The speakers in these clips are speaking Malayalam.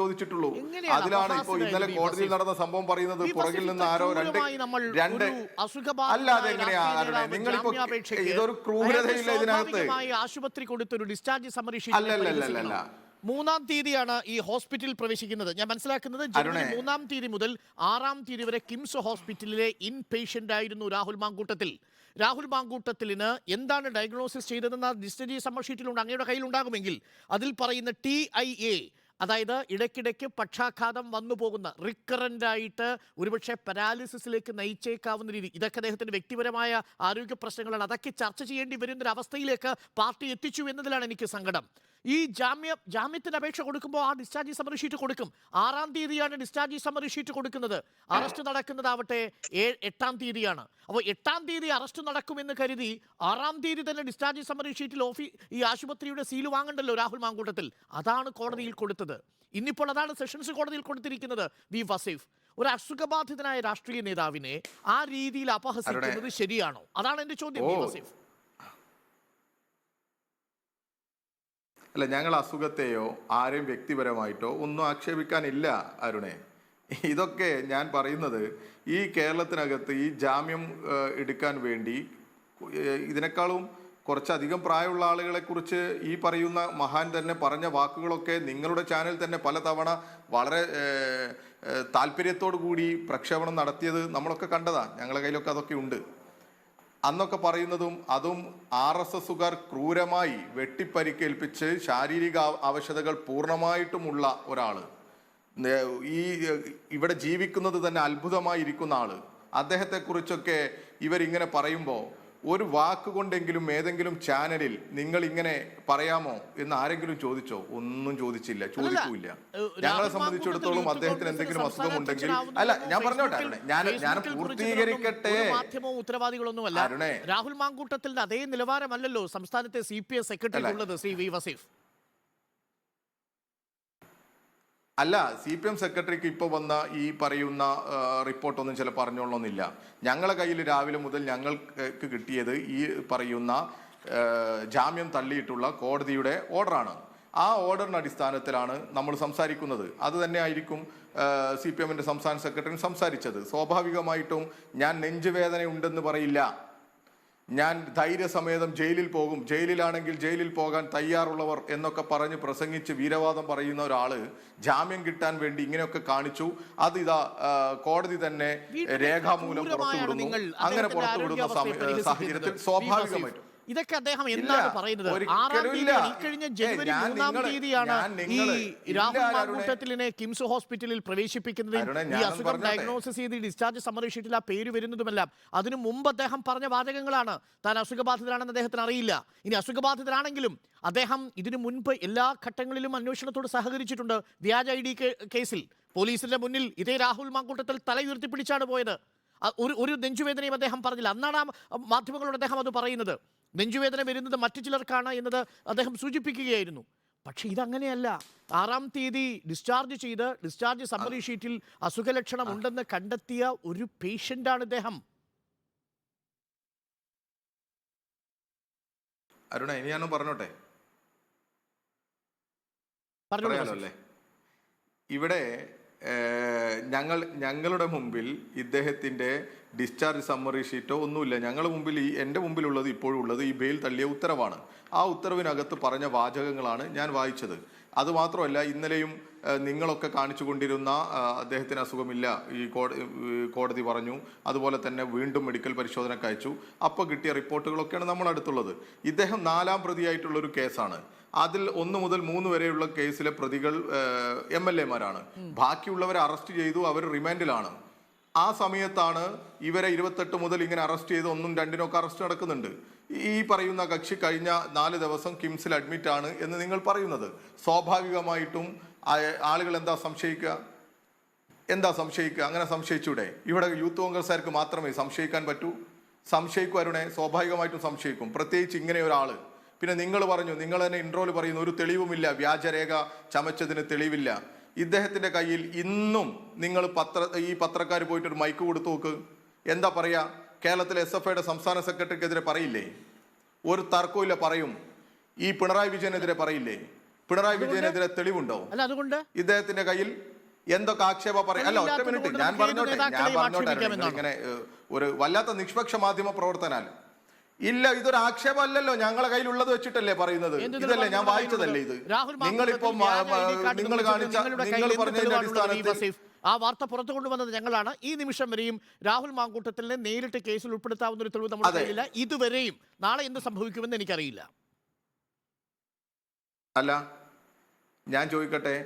ചോദിച്ചിട്ടുള്ളൂ. അതിലാണ് ഇപ്പോ ഇപ്പോൾ ഇന്നലെ കോടതിയിൽ നടന്ന സംഭവം പറയുന്നത് പുറകിൽ നിന്ന് ആരോ രണ്ട് രണ്ട് അല്ലാതെ എങ്ങനെയാണ് നിങ്ങളിപ്പോ ഇതൊരു ക്രൂരതയില്ല ഇതിനകത്ത്. ആശുപത്രി കൊടുത്തൊരു ഡിസ്ചാർജ് സമ്മറി. മൂന്നാം തീയതിയാണ് ഈ ഹോസ്പിറ്റലിൽ പ്രവേശിക്കുന്നത്. ഞാൻ മനസ്സിലാക്കുന്നത് ജനുവരി. മൂന്നാം തീയതി മുതൽ ആറാം തീയതി വരെ കിംസ് ഹോസ്പിറ്റലിലെ ഇൻ പേഷ്യന്റ് ആയിരുന്നു രാഹുൽ മാങ്കൂട്ടത്തിൽ. രാഹുൽ മാങ്കൂട്ടത്തിലിന് എന്താണ് ഡയഗ്നോസിസ് ചെയ്തതെന്ന് ഡിസ്റ്റജി സമ്മർ ഷീറ്റിലുണ്ട് അങ്ങയുടെ കയ്യിലുണ്ടാകുമെങ്കിൽ അതിൽ പറയുന്ന ടി ഐ എ അതായത് ഇടയ്ക്കിടയ്ക്ക് പക്ഷാഘാതം വന്നു പോകുന്ന റിക്കറന്റ് ആയിട്ട് ഒരുപക്ഷെ പരാലിസിസിലേക്ക് നയിച്ചേക്കാവുന്ന രീതി. ഇതൊക്കെ അദ്ദേഹത്തിന്റെ വ്യക്തിപരമായ ആരോഗ്യ പ്രശ്നങ്ങളാണ്. അതൊക്കെ ചർച്ച ചെയ്യേണ്ടി വരുന്ന ഒരു അവസ്ഥയിലേക്ക് പാർട്ടി എത്തിച്ചു എന്നതിലാണ് എനിക്ക് സങ്കടം. ഈ ജാമ്യ ജാമ്യത്തിന് അപേക്ഷ കൊടുക്കുമ്പോൾ ആ ഡിസ്ചാർജ് സമ്മറി ഷീറ്റ് കൊടുക്കും. ആറാം തീയതിയാണ് ഡിസ്ചാർജ് സമ്മറി ഷീറ്റ് കൊടുക്കുന്നത്. അറസ്റ്റ് നടക്കുന്നതാവട്ടെ എട്ടാം തീയതിയാണ്. അപ്പോൾ എട്ടാം തീയതി അറസ്റ്റ് നടക്കുമെന്ന് കരുതി ആറാം തീയതി തന്നെ ഡിസ്ചാർജ് സമ്മറി ഷീറ്റിൽ ഓഫീ ഈ ആശുപത്രിയുടെ സീൽ വാങ്ങണ്ടല്ലോ രാഹുൽ മാങ്കൂട്ടത്തിൽ. അതാണ് കോടതിയിൽ കൊടുത്തത്. ഇന്നിപ്പോൾ അതാണ് സെഷൻസ് കോടതിയിൽ കൊടുത്തിരിക്കുന്നത്. വി വസീഫ്. ഒരു അസുഖബാധിതനായ രാഷ്ട്രീയ നേതാവിനെ ആ രീതിയിൽ അപഹസിക്കുന്നത് ശരിയാണോ? അതാണ് എന്റെ ചോദ്യം വി വസീഫ്. അല്ല ഞങ്ങൾ അസുഖത്തെയോ ആരെയും വ്യക്തിപരമായിട്ടോ ഒന്നും ആക്ഷേപിക്കാനില്ല അരുണേ. ഇതൊക്കെ ഞാൻ പറയുന്നത് ഈ കേരളത്തിനകത്ത് ഈ ജാമ്യം എടുക്കാൻ വേണ്ടി ഇതിനേക്കാളും കുറച്ചധികം പ്രായമുള്ള ആളുകളെ കുറിച്ച് ഈ പറയുന്ന മഹാൻ തന്നെ പറഞ്ഞ വാക്കുകളൊക്കെ നിങ്ങളുടെ ചാനൽ തന്നെ പലതവണ വളരെ താല്പര്യത്തോടു കൂടി പ്രക്ഷേപണം നടത്തിയത് നമ്മളൊക്കെ കണ്ടതാണ് ഞങ്ങളുടെ കയ്യിലൊക്കെ അതൊക്കെ ഉണ്ട്. അന്നൊക്കെ പറയുന്നതും അതും ആർ എസ് എസുകാർ ക്രൂരമായി വെട്ടിപ്പരിക്കേൽപ്പിച്ച് ശാരീരിക ആവശ്യതകൾ പൂർണമായിട്ടുമുള്ള ഒരാൾ ഈ ഇവിടെ ജീവിക്കുന്നത് തന്നെ അത്ഭുതമായിരിക്കുന്ന ആൾ അദ്ദേഹത്തെക്കുറിച്ചൊക്കെ ഇവരിങ്ങനെ പറയുമ്പോൾ ഒരു വാക്കുകൊണ്ടെങ്കിലും ഏതെങ്കിലും ചാനലിൽ നിങ്ങൾ ഇങ്ങനെ പറയാമോ എന്ന് ആരെങ്കിലും ചോദിച്ചോ? ഒന്നും ചോദിച്ചില്ല ചോദിക്കൂല ഞങ്ങളെ സംബന്ധിച്ചിടത്തോളം അദ്ദേഹത്തിന് എന്തെങ്കിലും അസുഖം ഉണ്ടെങ്കിൽ അല്ല ഞാൻ പറഞ്ഞോട്ടെ ഞാൻ ഞാൻ പൂർത്തീകരിക്കട്ടെ. മാധ്യമവും ഉത്തരവാദികളൊന്നുമല്ല. രാഹുൽ മാങ്കൂട്ടത്തിന്റെ അതേ നിലവാരമല്ലല്ലോ സംസ്ഥാനത്തെ സി പി എസ് സെക്രട്ടറി ഉള്ളത് ശ്രീ വി വസീഫ്. അല്ല സി പി എം സെക്രട്ടറിക്ക് ഇപ്പോൾ വന്ന ഈ പറയുന്ന റിപ്പോർട്ടൊന്നും ചില പറഞ്ഞോളണമെന്നില്ല. ഞങ്ങളെ കയ്യിൽ രാവിലെ മുതൽ ഞങ്ങൾക്ക് കിട്ടിയത് ഈ പറയുന്ന ജാമ്യം തള്ളിയിട്ടുള്ള കോടതിയുടെ ഓർഡറാണ്. ആ ഓർഡറിന്റെ അടിസ്ഥാനത്തിലാണ് നമ്മൾ സംസാരിക്കുന്നത്. അത് തന്നെ ആയിരിക്കും സി പി എമ്മിന്റെ സംസ്ഥാന സെക്രട്ടറി സംസാരിച്ചത്. സ്വാഭാവികമായിട്ടും ഞാൻ നെഞ്ചുവേദന ഉണ്ടെന്ന് പറയില്ല. ഞാൻ ധൈര്യസമേതം ജയിലിൽ പോകും. ജയിലിലാണെങ്കിൽ ജയിലിൽ പോകാൻ തയ്യാറുള്ളവർ എന്നൊക്കെ പറഞ്ഞ് പ്രസംഗിച്ച് വീരവാദം പറയുന്ന ഒരാൾ ജാമ്യം കിട്ടാൻ വേണ്ടി ഇങ്ങനെയൊക്കെ കാണിച്ചു. അത് ഇതാ കോടതി തന്നെ രേഖാമൂലം പുറത്തുവിടുന്നു. അങ്ങനെ പുറത്തുവിടുന്ന. സാഹചര്യത്തിൽ സ്വാഭാവികമായിട്ടും. ഇതൊക്കെ അദ്ദേഹം എന്താണ് പറയുന്നത്? ആറാം തീയതി ഇക്കഴിഞ്ഞ ഏയ്, ജനുവരി മൂന്നാം തീയതിയാണ് ഈ രാഹുൽ. മാങ്കൂട്ടത്തിലിനെ കിംസ് ഹോസ്പിറ്റലിൽ പ്രവേശിപ്പിക്കുന്നതും ഈ അസുഖം ഡയഗ്നോസിസ് ചെയ്ത് ഡിസ്ചാർജ് സമ്മറി ഷീറ്റിൽ ആ പേര് വരുന്നതുമെല്ലാം. അതിനു മുമ്പ് അദ്ദേഹം പറഞ്ഞ വാചകങ്ങളാണ്. താൻ അസുഖബാധിതരാണെന്ന് അദ്ദേഹത്തിന് അറിയില്ല. ഇനി അസുഖബാധിതരാണെങ്കിലും അദ്ദേഹം ഇതിനു മുൻപ് എല്ലാ ഘട്ടങ്ങളിലും അന്വേഷണത്തോട് സഹകരിച്ചിട്ടുണ്ട്. വ്യാജ ഐ ഡി കേസിൽ. പോലീസിന്റെ മുന്നിൽ ഇതേ രാഹുൽ മാങ്കൂട്ടത്തിൽ തല ഉയർത്തിപ്പിടിച്ചാണ് പോയത്. ഒരു ഒരു നെഞ്ചുവേദനയും അദ്ദേഹം പറഞ്ഞില്ല. അന്നാണ് ആ മാധ്യമങ്ങളോട് അദ്ദേഹം അത് പറയുന്നത്. നെഞ്ചുവേദന വരുന്നത് മറ്റു ചിലർക്കാണ് എന്നത് അദ്ദേഹം സൂചിപ്പിക്കുകയായിരുന്നു. പക്ഷെ ഇതങ്ങനെയല്ല. ആറാം തീയതി ഡിസ്ചാർജ് ചെയ്ത് ഡിസ്ചാർജ് സമ്മറി ഷീറ്റിൽ അസുഖലക്ഷണം ഉണ്ടെന്ന് കണ്ടെത്തിയ ഒരു പേഷ്യന്റാണ് ഇദ്ദേഹം. അരുണ ഇനി ഞാനും പറഞ്ഞോട്ടെ? പറഞ്ഞോളൂ അല്ലേ? ഇവിടെ ഞങ്ങൾ ഞങ്ങളുടെ മുമ്പിൽ ഇദ്ദേഹത്തിന്റെ ഡിസ്ചാർജ് സമ്മറി ഷീറ്റോ ഒന്നുമില്ല. ഞങ്ങളുടെ മുമ്പിൽ ഈ എന്റെ മുമ്പിലുള്ളത് ഇപ്പോഴും ഉള്ളത് ഈ ബെയിൽ തള്ളിയ ഉത്തരവാണ്. ആ ഉത്തരവിനകത്ത് പറഞ്ഞ വാചകങ്ങളാണ് ഞാൻ വായിച്ചത്. അതുമാത്രമല്ല ഇന്നലെയും നിങ്ങളൊക്കെ കാണിച്ചു കൊണ്ടിരുന്ന അദ്ദേഹത്തിന് അസുഖമില്ല ഈ കോട- കോടതി പറഞ്ഞു. അതുപോലെ തന്നെ വീണ്ടും മെഡിക്കൽ പരിശോധനയ്ക്ക് അയച്ചു. അപ്പോൾ കിട്ടിയ റിപ്പോർട്ടുകളൊക്കെയാണ് നമ്മൾ അടുത്തുള്ളത്. ഇദ്ദേഹം നാലാം പ്രതിയായിട്ടുള്ള ഒരു കേസാണ്. അതിൽ ഒന്ന് മുതൽ മൂന്ന് വരെയുള്ള കേസിലെ പ്രതികൾ എം എൽ എമാരാണ്. ബാക്കിയുള്ളവരെ അറസ്റ്റ് ചെയ്തു അവർ റിമാൻഡിലാണ്. ആ സമയത്താണ് ഇവരെ ഇരുപത്തെട്ട് മുതൽ ഇങ്ങനെ അറസ്റ്റ് ചെയ്ത് ഒന്നും രണ്ടിനൊക്കെ അറസ്റ്റ് നടക്കുന്നുണ്ട്. ഈ പറയുന്ന കക്ഷി കഴിഞ്ഞ നാല് ദിവസം കിംസിൽ അഡ്മിറ്റ് ആണ് എന്ന് നിങ്ങൾ പറയുന്നത്. സ്വാഭാവികമായിട്ടും ആളുകൾ എന്താ സംശയിക്കുക? എന്താ സംശയിക്കുക? അങ്ങനെ സംശയിച്ചൂടെ? ഇവിടെ യൂത്ത് കോൺഗ്രസ്സുകാർക്ക് മാത്രമേ സംശയിക്കാൻ പറ്റൂ. സംശയിക്കും അരുണെ സ്വാഭാവികമായിട്ടും സംശയിക്കും. പ്രത്യേകിച്ച് ഇങ്ങനെ ഒരാൾ പിന്നെ നിങ്ങൾ പറഞ്ഞു നിങ്ങൾ തന്നെ ഇൻട്രോയിൽ പറയുന്നു ഒരു തെളിവുമില്ല വ്യാജരേഖ ചമച്ചതിന് തെളിവില്ല. ഇദ്ദേഹത്തിന്റെ കയ്യിൽ ഇന്നും നിങ്ങൾ പത്ര ഈ പത്രക്കാർ പോയിട്ട് ഒരു മൈക്ക് കൊടുത്തു നോക്ക്. എന്താ പറയുക കേരളത്തിലെ എസ് എഫ് ഐയുടെ സംസ്ഥാന സെക്രട്ടറിക്കെതിരെ പറയില്ലേ? ഒരു തർക്കവും പറയും. ഈ പിണറായി വിജയനെതിരെ പറയില്ലേ? പിണറായി വിജയനെതിരെ തെളിവുണ്ടോ അല്ല അതുകൊണ്ട് ഇദ്ദേഹത്തിന്റെ കയ്യിൽ എന്തൊക്കെ ആക്ഷേപ പറയും അല്ല ഒറ്റ മിനിറ്റ് ഞാൻ പറഞ്ഞോട്ടെ ഞാൻ പറഞ്ഞോട്ടെ ഇങ്ങനെ ഒരു വല്ലാത്ത നിഷ്പക്ഷ മാധ്യമ പ്രവർത്തനാൽ ഇല്ല ഇതൊരു ആക്ഷേപമല്ലല്ലോ ഞങ്ങളെ കയ്യിലുള്ളത് വെച്ചിട്ടല്ലേ പറയുന്നത്. ഇതല്ലേ ഞാൻ വായിച്ചതല്ലേ ഇത്? നിങ്ങൾ നിങ്ങളിപ്പോ നിങ്ങൾ കാണിച്ച നിങ്ങൾ പറഞ്ഞതിന്റെ അടിസ്ഥാനത്തിൽ ആ വാർത്ത പുറത്തു കൊണ്ടുവന്നത് ഞങ്ങളാണ്. ഈ നിമിഷം വരെയും രാഹുൽ മാങ്കൂട്ടത്തിനെ നേരിട്ട് കേസിൽ ഉൾപ്പെടുത്താവുന്ന ഒരു തെളിവ് നമ്മുടെ. കയ്യിലില്ല. ഇതുവരെയും നാളെ എന്ത് സംഭവിക്കുമെന്ന് എനിക്കറിയില്ല. അല്ല. ഞാൻ ചോദിക്കട്ടെ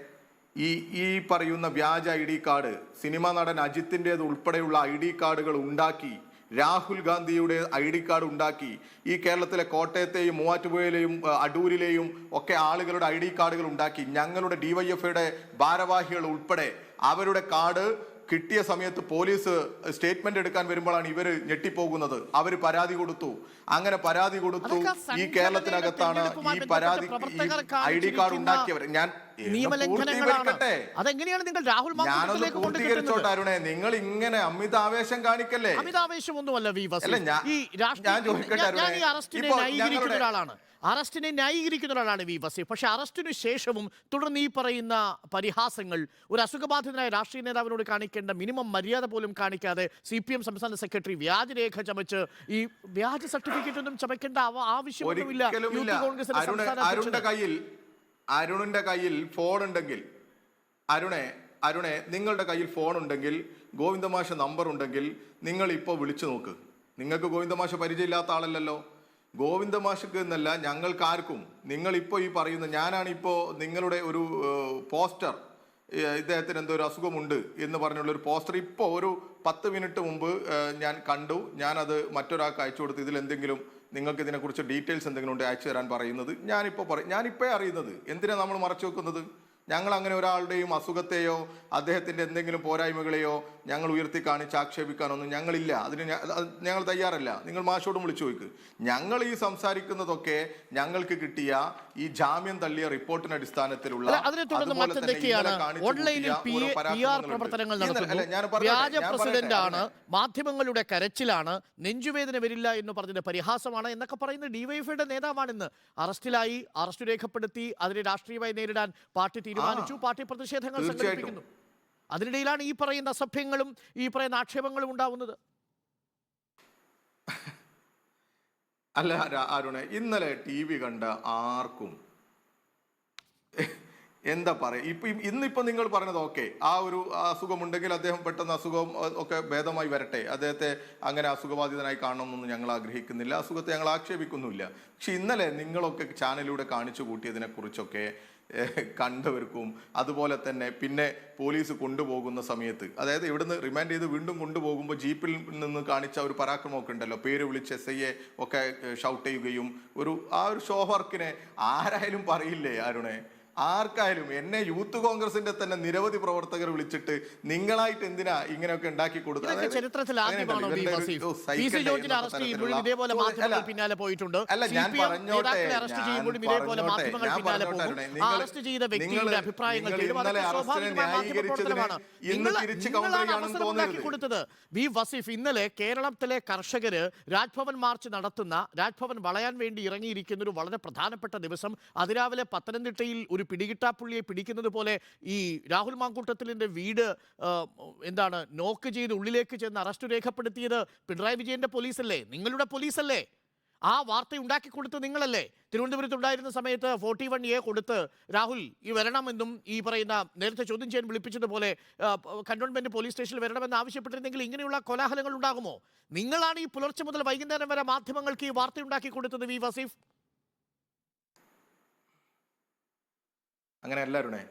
ഈ ഈ പറയുന്ന വ്യാജ ഐ ഡി കാർഡ് സിനിമാ നടൻ അജിത്തിന്റെത് ഉൾപ്പെടെയുള്ള ഐ ഡി കാർഡുകൾ ഉണ്ടാക്കി രാഹുൽ ഗാന്ധിയുടെ ഐ ഡി കാർഡ് ഉണ്ടാക്കി ഈ കേരളത്തിലെ കോട്ടയത്തെയും മൂവാറ്റുപുഴയിലെയും അടൂരിലെയും ഒക്കെ ആളുകളുടെ ഐ ഡി കാർഡുകൾ ഉണ്ടാക്കി ഞങ്ങളുടെ ഡിവൈഎഫ്ഐയുടെ ഭാരവാഹികൾ ഉൾപ്പെടെ അവരുടെ കാർഡ് കിട്ടിയ സമയത്ത് പോലീസ് സ്റ്റേറ്റ്മെന്റ് എടുക്കാൻ വരുമ്പോഴാണ് ഇവർ ഞെട്ടിപ്പോകുന്നത്. അവർ പരാതി കൊടുത്തു. അങ്ങനെ പരാതി കൊടുത്തു. ഈ കേരളത്തിനകത്താണ് ഈ പരാതി ഐ ഡി കാർഡ് ഉണ്ടാക്കിയവർ. ഞാൻ നിയമലംഘനങ്ങളാണ്. അതെങ്ങനെയാണ് നിങ്ങൾ രാഹുൽ മാങ്കൂട്ടത്തിലേക്ക് അരുണേ? നിങ്ങൾ ഇങ്ങനെ അമിതാവേശം കാണിക്കല്ലേ? വി വസീഫ്. അല്ല, ഈ രാഷ്ട്രീയ- ഈ. അറസ്റ്റിനെ ന്യായീകരിക്കുന്ന ഒരാളാണ്. അറസ്റ്റിനെ ന്യായീകരിക്കുന്ന ഒരാളാണ് വി വസീഫ് പക്ഷെ അറസ്റ്റിനു ശേഷവും തുടർന്ന് ഈ പറയുന്ന പരിഹാസങ്ങൾ ഒരു അസുഖബാധിതനായ രാഷ്ട്രീയ നേതാവിനോട് കാണിക്കേണ്ട മിനിമം മര്യാദ പോലും കാണിക്കാതെ സി പി എം സംസ്ഥാന സെക്രട്ടറി വ്യാജരേഖ ചമച്ച് ഈ വ്യാജ സർട്ടിഫിക്കറ്റ് ഒന്നും ചമയ്ക്കേണ്ട ആവശ്യമൊന്നുമില്ല. യൂത്ത് കോൺഗ്രസിന്റെ സംസ്ഥാന അരുണിന്റെ കയ്യിൽ ഫോൺ ഉണ്ടെങ്കിൽ അരുണെ അരുണെ നിങ്ങളുടെ കയ്യിൽ ഫോൺ ഉണ്ടെങ്കിൽ ഗോവിന്ദമാഷ നമ്പർ ഉണ്ടെങ്കിൽ നിങ്ങൾ ഇപ്പോൾ വിളിച്ചു നോക്ക്. നിങ്ങൾക്ക് ഗോവിന്ദമാഷ പരിചയമില്ലാത്ത ആളല്ലല്ലോ. ഗോവിന്ദമാഷക്ക് എന്നല്ല ഞങ്ങൾക്കാർക്കും നിങ്ങളിപ്പോൾ ഈ പറയുന്ന ഞാനാണ് ഇപ്പോൾ നിങ്ങളുടെ ഒരു പോസ്റ്റർ ഇദ്ദേഹത്തിന് എന്തോ ഒരു അസുഖമുണ്ട് എന്ന് പറഞ്ഞുള്ള ഒരു പോസ്റ്റർ. ഇപ്പോൾ ഒരു പത്ത് മിനിറ്റ് മുമ്പ് ഞാൻ കണ്ടു. ഞാനത് മറ്റൊരാൾക്ക് അയച്ചു കൊടുത്ത് ഇതിലെന്തെങ്കിലും നിങ്ങൾക്ക് ഇതിനെക്കുറിച്ച് ഡീറ്റെയിൽസ് എന്തെങ്കിലും ഉണ്ട് അയച്ചു തരാൻ പറയുന്നത് ഞാനിപ്പോൾ പറയും. ഞാനിപ്പോഴേ അറിയുന്നത്. എന്തിനാണ് നമ്മൾ മറച്ചു വെക്കുന്നത്? ഞങ്ങൾ അങ്ങനെ ഒരാളുടെയും അസുഖത്തെയോ അദ്ദേഹത്തിന്റെ എന്തെങ്കിലും പോരായ്മകളെയോ ഞങ്ങൾ ഉയർത്തി കാണിച്ച് ആക്ഷേപിക്കാനൊന്നും ഞങ്ങളില്ല. അതിന് ഞങ്ങൾ തയ്യാറല്ല. നിങ്ങൾ മാഷോട് വിളിച്ചു ചോദിക്ക്. ഞങ്ങൾ ഈ സംസാരിക്കുന്നതൊക്കെ ഞങ്ങൾക്ക് കിട്ടിയ ഈ ജാമ്യം തള്ളിയ റിപ്പോർട്ടിന്റെ അടിസ്ഥാനത്തിലുള്ള പ്രസിഡന്റാണ് മാധ്യമങ്ങളുടെ കരച്ചിലാണ് നെഞ്ചുവേദന വരില്ല എന്ന് പറഞ്ഞത് പരിഹാസമാണ് എന്നൊക്കെ പറയുന്ന ഡിവൈഎഫ്ഐയുടെ നേതാവാണെന്ന്. അറസ്റ്റിലായി അറസ്റ്റ് രേഖപ്പെടുത്തി അതിനെ രാഷ്ട്രീയമായി നേരിടാൻ പാർട്ടി തീരുമാനിച്ചു. പാർട്ടി പ്രതിഷേധങ്ങൾ സംഘടിപ്പിക്കുന്നു. അതിനിടയിലാണ് ഈ പറയുന്ന അസഭ്യങ്ങളും ഈ പറയുന്ന ആക്ഷേപങ്ങളും ഉണ്ടാവുന്നത്. അല്ല അരുണെ ഇന്നലെ ടി വി കണ്ട ആർക്കും എന്താ പറയുക ഇപ്പൊ ഇന്നിപ്പോ നിങ്ങൾ പറഞ്ഞത് ഓക്കെ. ആ ഒരു അസുഖമുണ്ടെങ്കിൽ അദ്ദേഹം പെട്ടെന്ന് അസുഖം ഒക്കെ ഭേദമായി വരട്ടെ. അദ്ദേഹത്തെ അങ്ങനെ അസുഖബാധിതനായി കാണണമെന്നൊന്നും ഞങ്ങൾ ആഗ്രഹിക്കുന്നില്ല. അസുഖത്തെ ഞങ്ങൾ ആക്ഷേപിക്കുന്നുമില്ല. പക്ഷെ ഇന്നലെ നിങ്ങളൊക്കെ ചാനലിലൂടെ കാണിച്ചു കൂട്ടിയതിനെ കുറിച്ചൊക്കെ ഏഹ്, കണ്ടവർക്കും അതുപോലെ തന്നെ പിന്നെ പോലീസ് കൊണ്ടുപോകുന്ന സമയത്ത് അതായത് ഇവിടുന്ന് റിമാൻഡ് ചെയ്ത് വീണ്ടും കൊണ്ടുപോകുമ്പോൾ ജീപ്പിൽ നിന്ന് കാണിച്ച ഒരു പരാക്രമമൊക്കെ ഉണ്ടല്ലോ. പേര് വിളിച്ച് എസ് ഐയെ ഒക്കെ ഷൗട്ട് ചെയ്യുകയും ഒരു ആ ഒരു ഷോ വർക്കിനെ ആരായാലും പറയില്ലേ അരുണെ? ആർക്കായാലും എന്നെ യൂത്ത് കോൺഗ്രസിന്റെ തന്നെ നിരവധി പ്രവർത്തകർ വിളിച്ചിട്ട് നിങ്ങളായിട്ട് എന്തിനാ ഇങ്ങനെയൊക്കെ ഉണ്ടാക്കി കൊടുത്തത് ചരിത്രത്തിൽ പിന്നാലെ പോയിട്ടുണ്ട്. അല്ല, ഞാൻ പറഞ്ഞോട്ടെ, അറസ്റ്റ് ചെയ്ത അഭിപ്രായങ്ങൾ ഇന്ന് തിരിച്ച് തോന്നരുത്. വി വസീഫ് ഇന്നലെ കേരളത്തിലെ കർഷകര് രാജ്ഭവൻ മാർച്ച് നടത്തുന്ന രാജ്ഭവൻ വളയാൻ വേണ്ടി ഇറങ്ങിയിരിക്കുന്ന ഒരു വളരെ പ്രധാനപ്പെട്ട ദിവസം. അതിരാവിലെ പത്തനംതിട്ടയിൽ ഒരു പിടികിട്ടാപ്പുള്ളിയെ പിടിക്കുന്നത് പോലെ ഈ രാഹുൽ മാങ്കൂട്ടത്തിലിന്റെ വീട് എന്താണ് നോക്ക് ചെയ്ത് ഉള്ളിലേക്ക് ചെന്ന് അറസ്റ്റ് രേഖപ്പെടുത്തിയത് പിണറായി വിജയന്റെ പോലീസല്ലേ? നിങ്ങളുടെ പോലീസല്ലേ? ആ വാർത്ത ഉണ്ടാക്കി കൊടുത്ത് നിങ്ങളല്ലേ? തിരുവനന്തപുരത്ത് ഉണ്ടായിരുന്ന സമയത്ത് ഫോർട്ടി വൺ എ കൊടുത്ത് രാഹുൽ ഈ വരണമെന്നും ഈ പറയുന്ന നേരത്തെ ചോദ്യം ചെയ്യാൻ വിളിപ്പിച്ചതുപോലെ കന്റോൺമെന്റ് പോലീസ് സ്റ്റേഷനിൽ വരണമെന്ന് ആവശ്യപ്പെട്ടിരുന്നെങ്കിൽ ഇങ്ങനെയുള്ള കോലാഹലങ്ങൾ ഉണ്ടാകുമോ? നിങ്ങളാണ് ഈ പുലർച്ചെ മുതൽ വൈകുന്നേരം വരെ മാധ്യമങ്ങൾക്ക് ഈ വാർത്ത ഉണ്ടാക്കി കൊടുത്തത് വി വസീഫ്? അങ്ങനെ എല്ലാവരുണേ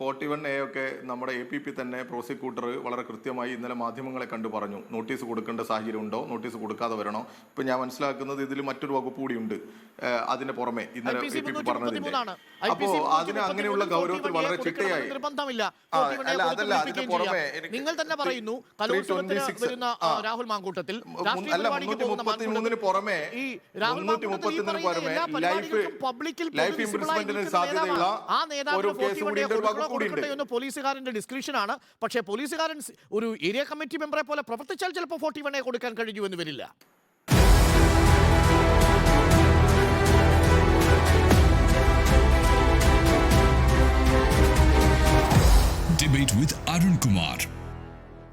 ഫോർട്ടി വൺ എ ഒക്കെ നമ്മുടെ എ പി പി തന്നെ പ്രോസിക്യൂട്ടർ വളരെ കൃത്യമായി ഇന്നലെ മാധ്യമങ്ങളെ കണ്ടു പറഞ്ഞു. നോട്ടീസ് കൊടുക്കേണ്ട സാഹചര്യം ഉണ്ടോ നോട്ടീസ് കൊടുക്കാതെ വരണോ? ഇപ്പൊ ഞാൻ മനസ്സിലാക്കുന്നത് ഇതിൽ മറ്റൊരു വകുപ്പ് കൂടിയുണ്ട്. ഉണ്ട് അതിന് പുറമെ ഇന്നലെ എ പി പി പറഞ്ഞതിന്റെ 333 ആണ്. അപ്പോ അതിന് അങ്ങനെയുള്ള ഗൗരവത്തിൽ വളരെ ചിട്ടയായി. 41 അല്ല, അതല്ല, അതിന് പുറമെ നിങ്ങൾ തന്നെ പറയുന്നു 326 കലോത്സവത്തിന് ആ, ആ. രാഹുൽ മാങ്കൂട്ടത്തിൽ അല്ല, പരിപാടിക്ക് പോകുന്ന 333 പുറമെ മുന്നൂറ്റി പറയുന്ന പുറമെ ലൈഫ് ലൈഫ് നിൽക്കുന്ന സാധ്യതയുള്ള ഒരു കേസ് കൂടി വകുപ്പ് കൊടുക്കട്ടെ എന്ന് പോലീസുകാരന്റെ ഡിസ്ക്രിപ്ഷൻ ആണ് പക്ഷേ പോലീസുകാരൻ ഒരു ഏരിയ കമ്മിറ്റി മെമ്പറെ പോലെ പ്രവർത്തിച്ചാൽ ചിലപ്പോൾ ഫോർട്ടി വണ്ണെ കൊടുക്കാൻ കഴിഞ്ഞു എന്ന് വരില്ല Debate with Arun Kumar.